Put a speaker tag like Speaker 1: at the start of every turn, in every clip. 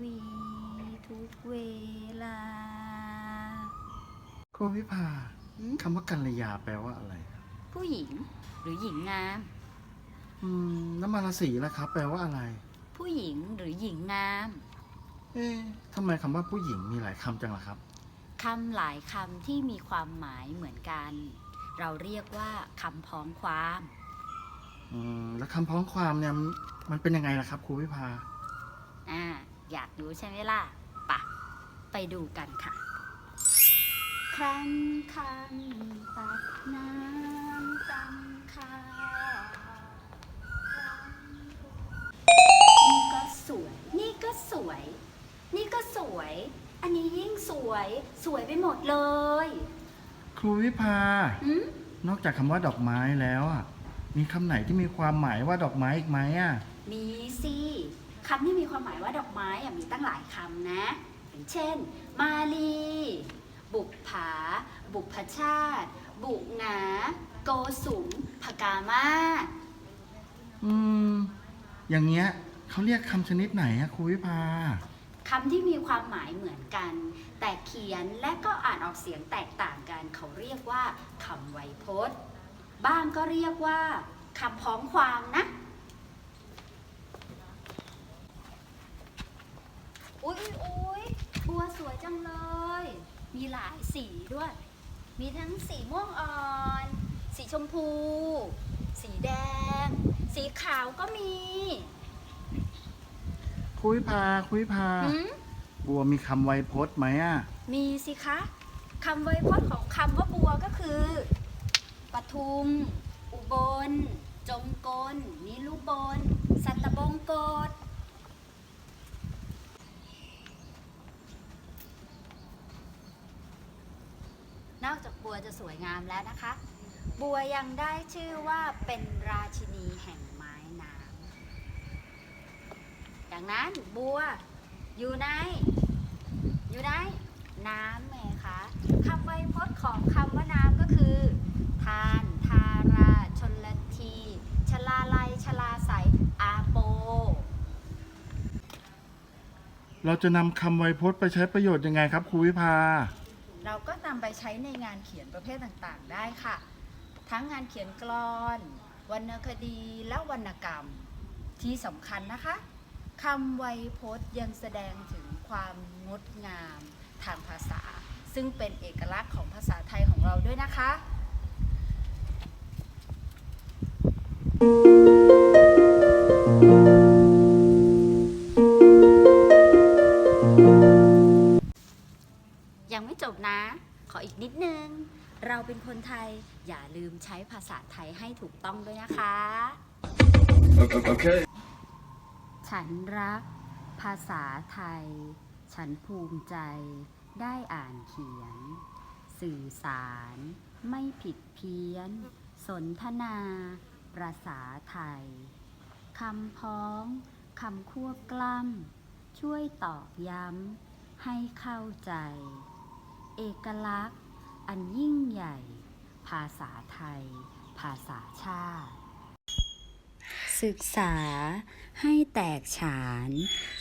Speaker 1: วีทุกเวลา
Speaker 2: ครูวิภา
Speaker 1: หืม
Speaker 2: คำว่ากัลยาแปลว่าอะไรครับ
Speaker 1: ผู้หญิงหรือหญิงงาม
Speaker 2: อืมน้ำมันสีล่ะครับ แปลว่าอะไร
Speaker 1: ผู้หญิงหรือหญิงงาม
Speaker 2: เอ๊ะทำไมคำว่าผู้หญิงมีหลายคำจังล่ะครับ
Speaker 1: คำหลายคำที่มีความหมายเหมือนกัน เราเรียกว่าคำพ้องความ
Speaker 2: อืมแล้วคำพ้องความเนี่ยมันมันเป็นยังไงล่ะครับครูวิภา
Speaker 1: อ่า อยากรู้ใช่ไหมล่ะปะไปดูกันค่ะ ครั้งคันตัดน้ำจำคานี่ก็สวย นี่ก็สวย นี่ก็สวย อันนี้ยิ่งสวย สวยไปหมดเลย
Speaker 2: ครูวิภา
Speaker 1: อืม
Speaker 2: นอกจากคำว่าดอกไม้แล้วอะ มีคำไหนที่มีความหมายว่าดอกไม้อีกไหมอะ
Speaker 1: มีสิ คำที่มีความหมายว่าดอกไม้อะมีตั้งหลายคำนะ อย่างเช่น มาลี บุปผา บุพชาติ บุงา โกสุมพกามาศ
Speaker 2: อืม อย่างเงี้ยเขาเรียกคำชนิดไหนอะครูวิภา
Speaker 1: คำที่มีความหมายเหมือนกัน แต่เขียนและก็อ่านออกเสียงแตกต่างกัน เขาเรียกว่าคำไวยพจน์ บ้างก็เรียกว่าคำพ้องความนะ อุ๊ยอุ๊ยบัวสวยจังเลย มีหลายสีด้วย มีทั้งสีม่วงอ่อน สีชมพู สีแดง สีขาวก็มี
Speaker 2: ครูวิภาครูวิภา
Speaker 1: หืม
Speaker 2: บัวมีคำไวยพจน์ไหมอะ
Speaker 1: มีสิคะคำไวยพจน์ของคำว่าบัวก็คือปทุม อุบล จงกลนิลุบล สัตบงกฎ อกจากบัวจะสวยงามแล้วนะคะ บัวยังได้ชื่อว่าเป็นราชินีแห่งไม้น้ำดังนั้นบัวอยู่ในอยู่ในน้ำไงคะคำไวยพจน์ของคำว่าน้ำก็คือ ทาน ทารา ชนละที ชลาลัย ชลาใสอาโป
Speaker 2: เราจะนำคำไวยพจน์ไปใช้ประโยชน์ยังไงครับครูวิภา
Speaker 1: เราก็นำไปใช้ในงานเขียนประเภทต่างๆ ได้ค่ะ ทั้งงานเขียนกลอน วรรณคดีและวรรณกรรมที่สำคัญนะคะคำไวยพจน์ยังแสดงถึงความงดงามทางภาษา ซึ่งเป็นเอกลักษณ์ของภาษาไทยของเราด้วยนะคะยัง นะ ขออีกนิดนึง เราเป็นคนไทยอย่าลืมใช้ภาษาไทยให้ถูกต้องด้วยนะคะ
Speaker 2: Okay.
Speaker 1: ฉันรัก ภาษาไทย ฉันภูมิใจ ได้อ่านเขียน สื่อสาร ไม่ผิดเพี้ยน สนทนา ประษาไทย คำพ้อง คำควบกล้ำ ช่วยตอกย้ำ ให้เข้าใจ เอกลักษณ์ อันยิ่งใหญ่ ภาษาไทย ภาษาชาติ ศึกษาให้แตกฉาน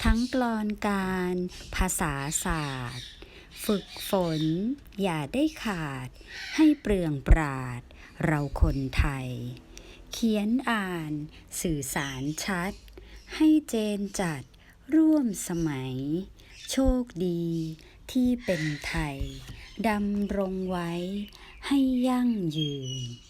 Speaker 1: ทั้งกลอนการ ภาษาศาสตร์ ฝึกฝน อย่าได้ขาด ให้เปลืองปราด เราคนไทย เขียนอ่าน สื่อสารชัด ให้เจนจัดร่วมสมัย โชคดีที่เป็นไทย ดำรงไว้ให้ยั่งยืน